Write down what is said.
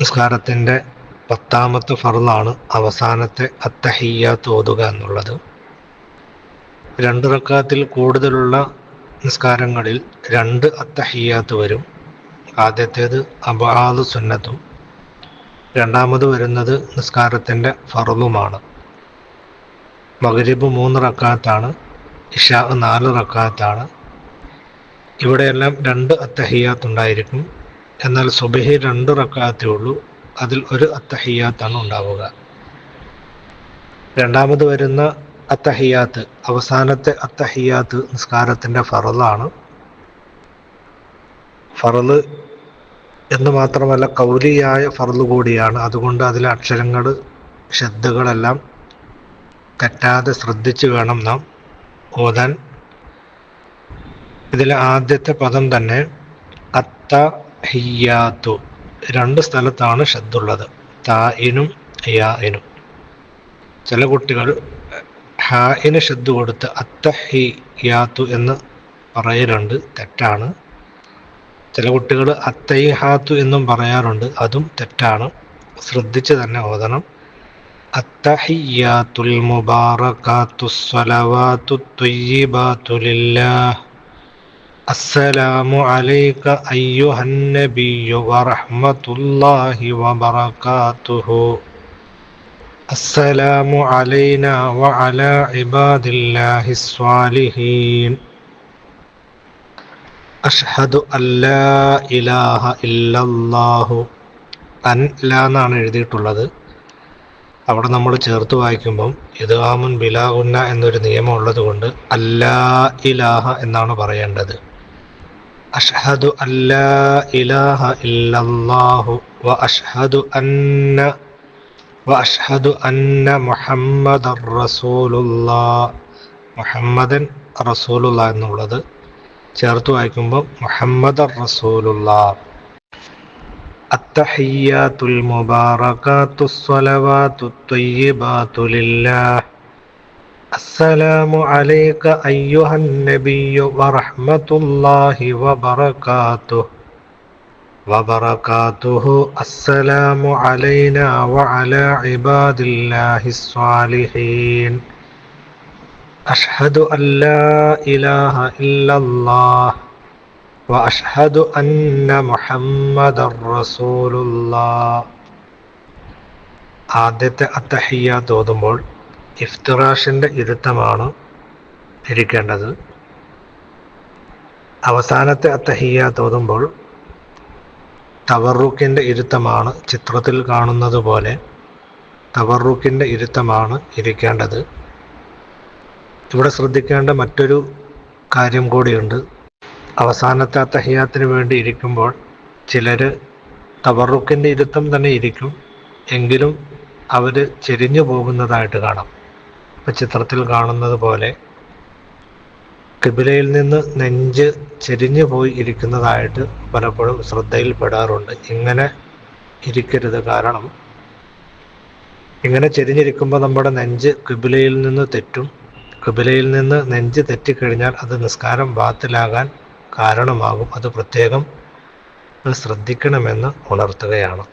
നിസ്കാരത്തിന്റെ പത്താമത്തെ ഫറലാണ് അവസാനത്തെ അത്തഹയ്യ ഓതുക എന്നുള്ളത്. രണ്ട് റക്കാത്തിൽ കൂടുതലുള്ള നിസ്കാരങ്ങളിൽ രണ്ട് അത്തഹയ്യാത്ത് വരും. ആദ്യത്തേത് അബാദ് സുന്നത്തും രണ്ടാമത് വരുന്നത് നിസ്കാരത്തിന്റെ ഫറലുമാണ് മകരിബ് മൂന്ന് റക്കാത്താണ് ഇഷാ നാല് റക്കാത്താണ്. ഇവിടെയെല്ലാം രണ്ട് അത്തഹിയാത്ത് ഉണ്ടായിരിക്കും എന്നാൽ സുബഹി രണ്ട് റക്കാത്തേ ഉള്ളൂ. അതിൽ ഒരു അത്തഹിയാത്താണ് ഉണ്ടാവുക. രണ്ടാമത് വരുന്ന അത്തഹിയാത്ത് അവസാനത്തെ അത്തഹിയാത്ത് നിസ്കാരത്തിന്റെ ഫറലാണ്. ഫറൽ എന്ന് മാത്രമല്ല കൗലിയായ ഫറൽ കൂടിയാണ്. അതുകൊണ്ട് അതിലെ അക്ഷരങ്ങൾ ശ്രദ്ധകളെല്ലാം തെറ്റാതെ ശ്രദ്ധിച്ചു വേണം നാം ഓതാൻ. ഇതിലെ ആദ്യത്തെ പദം തന്നെ അത്ത ഹിയാത്തു രണ്ട് സ്ഥലത്താണ് ഷദ്ദുള്ളത്. തായിനും യാഇനും ചില കുട്ടികൾ ഹായിന് ഷദ്ദ് കൊടുത്ത് അത്തഹിയാത്തു എന്ന് പറയലുണ്ട്. തെറ്റാണ്. ചില കുട്ടികൾ അത്തൈഹാത്തു എന്നും പറയാറുണ്ട്. അതും തെറ്റാണ്. ശ്രദ്ധിച്ച് തന്നെ ഓതണം. അത്തഹിയാത്തുൽ മുബാറകാത്തു സ്വലവാത്തു ത്വയ്യിബാത്തു ലില്ലാഹ്. അസ്സലാമു അലൈക വറഹ്മത്തുള്ളാഹി വബറകാതുഹു. അസ്സലാമു ഇബാദില്ലാഹി സ്വാലിഹീൻ. ഇല്ലല്ലാഹു. എന്നാണ് എഴുതിയിട്ടുള്ളത്. അവിടെ നമ്മൾ ചേർത്ത് വായിക്കുമ്പം ഇദ്ഗാമുൻ ബിലാഗുന്ന എന്നൊരു നിയമമുള്ളത് കൊണ്ട് അല്ലാ ഇലാഹ എന്നാണ് പറയേണ്ടത്. അഷ്ഹദു അല്ലാ ഇലാഹ ഇല്ലല്ലാഹു വ അഷ്ഹദു അന്ന വ അഷ്ഹദു അന്ന മുഹമ്മദർ റസൂലുള്ളാ മുഹമ്മദൻ റസൂലുള്ള എന്നുള്ളത് ചേർത്ത് വായിക്കുമ്പോൾ മുഹമ്മദർ റസൂലുള്ള التحيات المباركات الصلوات الطيبات لله السلام عليك أيها النبي ورحمة الله وبركاته وبركاته السلام علينا وعلى عباد الله الصالحين أشهد أن لا إله إلا الله وأشهد أن محمد رسول الله ആദ്യത്തെ അത്തഹിയാത്ത് ഓതുമ്പോൾ ഇഫ്തിറാഷിന്റെ ഇരുത്തമാണ് ധരിക്കേണ്ടത്. അവസാനത്തെ അത്തഹിയ ഓതുമ്പോൾ തവറുക്കിന്റെ ഇരുത്തമാണ് ചിത്രത്തിൽ കാണുന്നത് പോലെ തവറുക്കിന്റെ ഇരുത്തമാണ് ഇരിക്കേണ്ടത്. ഇവിടെ ശ്രദ്ധിക്കേണ്ട മറ്റൊരു കാര്യം കൂടിയുണ്ട്. അവസാനത്തെ അത്തഹിയാത്തിന് വേണ്ടി ഇരിക്കുമ്പോൾ ചിലർ തവറുക്കിന്റെ ഇരുത്തം തന്നെ ഇരിക്കും. എങ്കിലും അവർ ചെരിഞ്ഞു പോകുന്നതായിട്ട് കാണാം. ചിത്രത്തിൽ കാണുന്നത് പോലെ കിബിലയിൽ നിന്ന് നെഞ്ച് ചെരിഞ്ഞു പോയി ഇരിക്കുന്നതായിട്ട് പലപ്പോഴും ശ്രദ്ധയിൽപ്പെടാറുണ്ട്. ഇങ്ങനെ ഇരിക്കരുത്. കാരണം ഇങ്ങനെ ചെരിഞ്ഞിരിക്കുമ്പോൾ നമ്മുടെ നെഞ്ച് കിബിലയിൽ നിന്ന് തെറ്റും കിബിലയിൽ നിന്ന് നെഞ്ച് തെറ്റിക്കഴിഞ്ഞാൽ അത് നിസ്കാരം ബാത്തിലാകാൻ കാരണമാകും. അത് പ്രത്യേകം ശ്രദ്ധിക്കണമെന്ന് ഉണർത്തുകയാണ്.